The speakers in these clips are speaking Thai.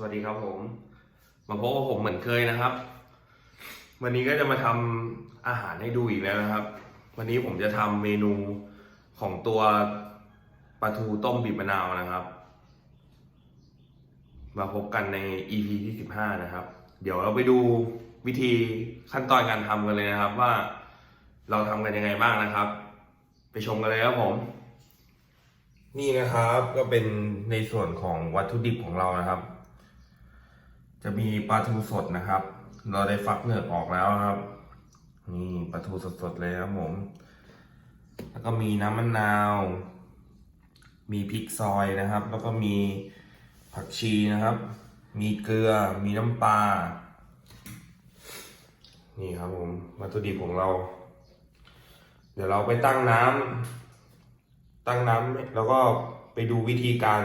สวัสดีครับผม มาพบกับผมเหมือนเคยนะครับ วันนี้ก็จะมาทำอาหารให้ดูอีกแล้วนะครับ วันนี้ผมจะทำเมนูของตัวปลาทูต้มบีบมะนาวนะครับ มาพบกันใน EP ที่ 15 นะครับ เดี๋ยวเราไปดูวิธีขั้นตอนการทำกันเลยนะครับ ว่าเราทำกันยังไงบ้างนะครับ ไปชมกันเลยครับผมนี่นะครับก็เป็นในส่วนของวัตถุดิบของเรานะครับ จะมีปลาทูสดนะครับ เราได้ฟักเนื้อออกแล้วครับ นี่ปลาทูสดๆเลยครับผม แล้วก็มีน้ำมะนาว มีพริกซอยนะครับ แล้วก็มีผักชีนะครับ มีเกลือ มีน้ำปลา นี่ครับผมวัตถุดิบของเรา เดี๋ยวเราไปตั้งน้ำตั้งน้ำแล้วก็ไปดูวิธีการ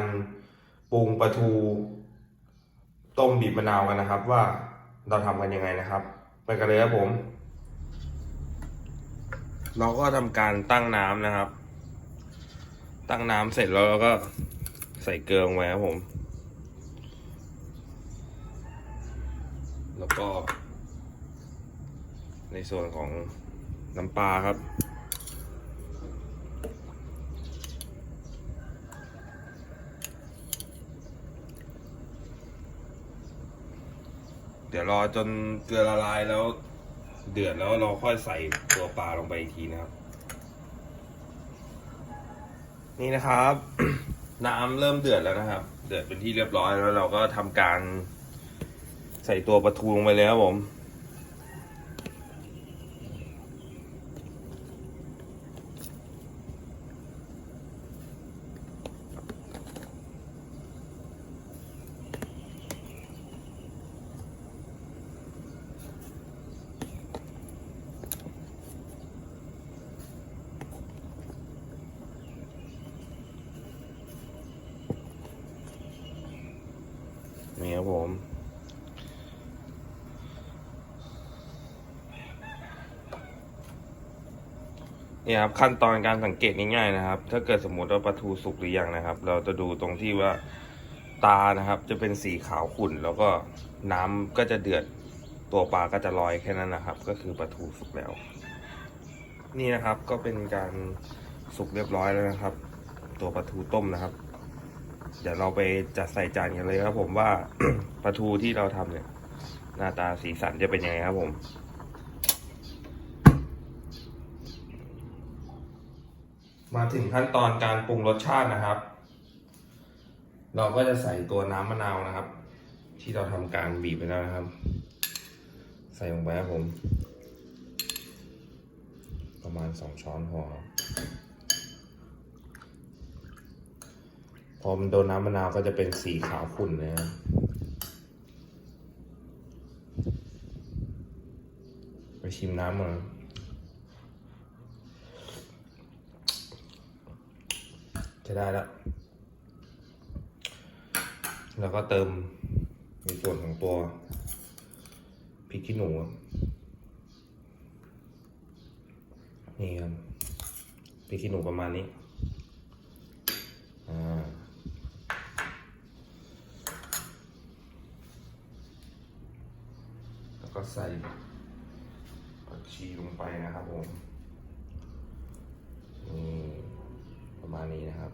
ปรุงปลาทู ต้มบีบมะนาวกันนะครับ ว่าเราทำกันยังไงนะครับไปกันเลยครับผม เราก็ทำการตั้งน้ำนะครับ ตั้งน้ำเสร็จแล้วเราก็ใส่เกลือลงไปครับผม แล้วก็ ในส่วนของน้ำปลาครับ เดี๋ยวรอจนเกลือละลายแล้ว เดือดแล้วเราค่อยใส่ตัวปลาลงไปอีกทีนะครับ นี่นะครับ น้ำเริ่มเดือดแล้วนะครับ เดือดเป็นที่เรียบร้อยแล้วเราก็ทำการ ใส่ตัวปลาทูลงไปเลยครับผม นี่ ครับผม เนี่ยครับขั้นตอนการสังเกตง่ายๆนะครับ ถ้าเกิดสมมติว่าปลาทูสุกหรือยังนะครับ เราจะดูตรงที่ว่าตานะครับ จะเป็นสีขาวขุ่น แล้วก็น้ำก็จะเดือดตัวปลาก็จะลอยแค่นั้นนะครับ ก็คือปลาทูสุกแล้ว นี่นะครับก็เป็นการสุกเรียบร้อยแล้วนะครับ ตัวปลาทูต้มนะครับ เดี๋ยวเราไปจัดใส่จานกันเลยครับผมว่าปลาทูที่เราทำเนี่ย หน้าตาสีสันจะเป็นยังไงครับผมมาถึงขั้นตอนการปรุงรสชาตินะครับ เราก็จะใส่ตัวน้ำมะนาวนะครับ ที่เราทำการบีบไปแล้วนะครับ ใส่ลงไปครับผม ประมาณสองช้อนพอครับ พอมันโดนน้ำมะนาวก็จะเป็นสีขาวขุ่นเลยนะไปชิมน้ำมาจะได้แล้ว แล้วก็เติมในส่วนของตัวพริกขี้หนู นี่ครับพริกขี้หนูประมาณนี้ อ่า แล้วก็ ใส่ผักชีลงไปนะครับผมนี่ประมาณนี้นะครับ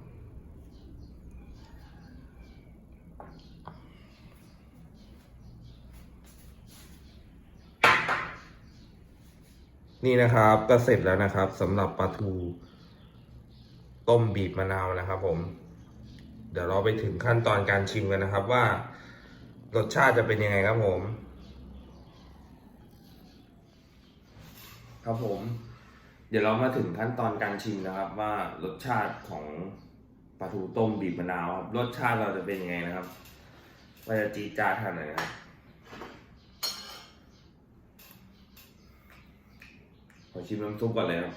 นี่นะครับก็เสร็จแล้วนะครับสำหรับปลาทูต้มบีบมะนาวนะครับผม เดี๋ยวเราไปถึงขั้นตอนการชิมกันนะครับว่ารสชาติจะเป็นยังไงครับผม ครับผม เดี๋ยวเรามาถึงขั้นตอนการชิมนะครับ ว่ารสชาติของปลาทูต้มบีบมะนาวครับรสชาติเราจะเป็นยังไงนะครับว่าจะจีจ้าขนาดไหนครับขอชิมน้ำซุปก่อนเลยครับ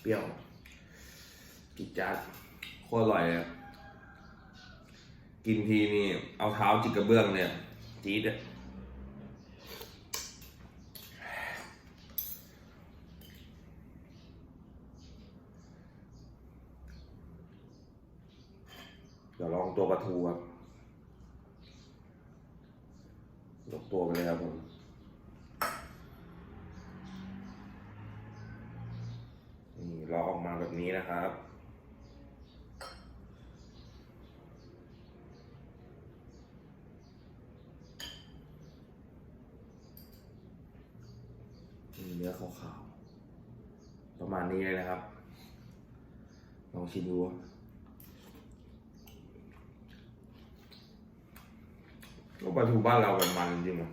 เปรี้ยวจิจัดโคตรอร่อยเลย กินทีนี่ เอาเท้าจิกกระเบื้องเนี่ยจี๊ดอเดี๋ยวลองตัวปลาทูครับยกตัวไปเลยครับผมนี่รอออกมาแบบนี้นะครับ เนื้อขาวๆ ประมาณนี้เลยนะครับ ลองชิมดูก็ปลาทูบ้านเรามันมันจริงๆอะ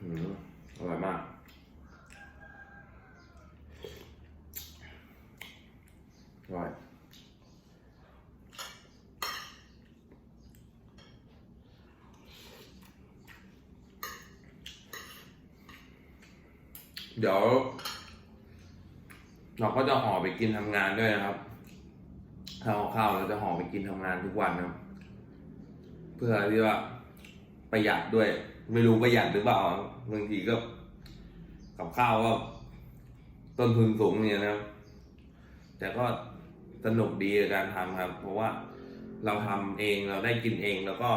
อืมอร่อยมาก อร่อย เดี๋ยว เราก็จะห่อไปกินทำงานด้วยนะครับถ้าเอาข้าวเราจะห่อไปกินทำงานทุกวันนะเพื่อที่ว่าประหยัดด้วย ไม่รู้ประหยัดหรือเปล่าบางทีก็กับข้าวก็ต้นทุนสูงเนี่ยนะแต่ก็สนุกดีในการทำครับ เพราะว่าเราทำเองเราได้กินเองแล้วก็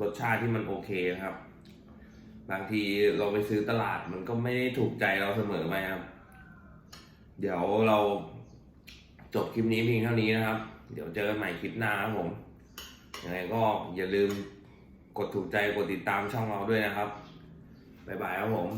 รสชาติที่มันโอเคครับ บางทีเราไปซื้อตลาดมันก็ไม่ได้ถูกใจเราเสมอไปครับ เดี๋ยวเราจบคลิปนี้เพียงเท่านี้นะครับ เดี๋ยวเจอกันใหม่คลิปหน้าครับผมยังไงก็อย่าลืมกดถูกใจกดติดตามช่องเราด้วยนะครับบ๊ายบายครับผม